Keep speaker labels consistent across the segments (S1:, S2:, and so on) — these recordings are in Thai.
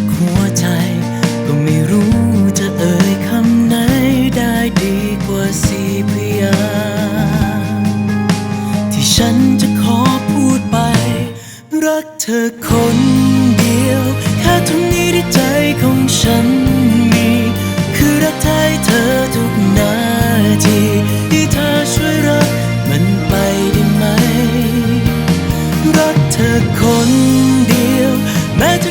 S1: ก หัวใจ ก็ไม่รู้จะเอ่ยคำไหนได้ดีกว่าสีพยางที่ฉันจะขอพูดไป รักเธอคนเดียว แค่ตรงนี้ที่ใจของฉันมี คือรักแท้ให้เธอทุกนาทีที่เธอช่วยรักมันไปได้ไหม รักเธอคนเดียว แม้จะ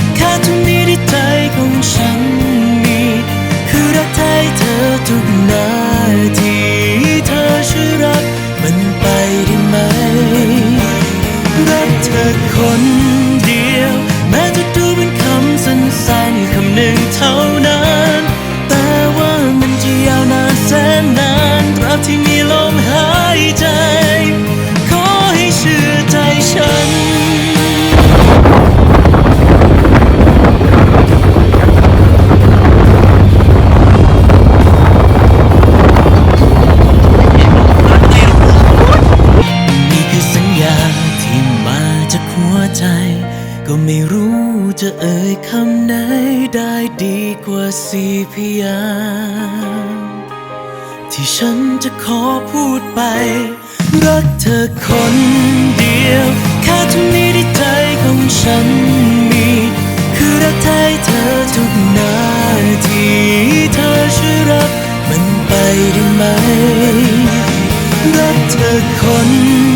S1: ฉันมี คือรักแท้ให้เธอทุกนาทีเธอช่วยรักมันไปได้ไหม รักเธอคนเดียว แม้จะดูเป็นคำสั้นๆคำหนึ่งเท่านั้น แต่ว่ามันจะยาวนานแสนนานตราบที่มีลมหาย วใจ ก็ไม่รู้จะเอ่ยคำไหนได้ดีกว่าสี่พยางที่ฉันจะขอพูดไป รักเธอคนเดียว แค่ตรงนี้ที่ใจของฉันมี คือรักแท้ให้เธอทุกนาทีเธอช่วยรักมันไปได้ไหม รักเธอคน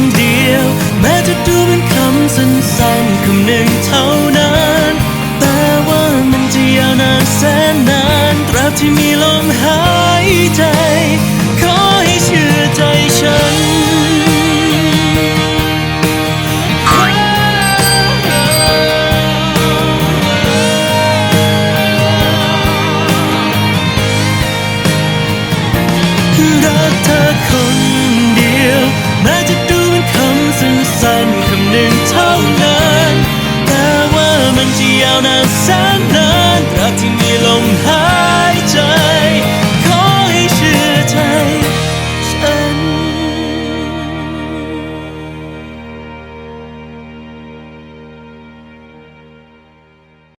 S1: คำหนึ่งเท่านั้น แต่ว่ามันจะยาวนานแสนนานตราบที่มีลมหายใจ สั้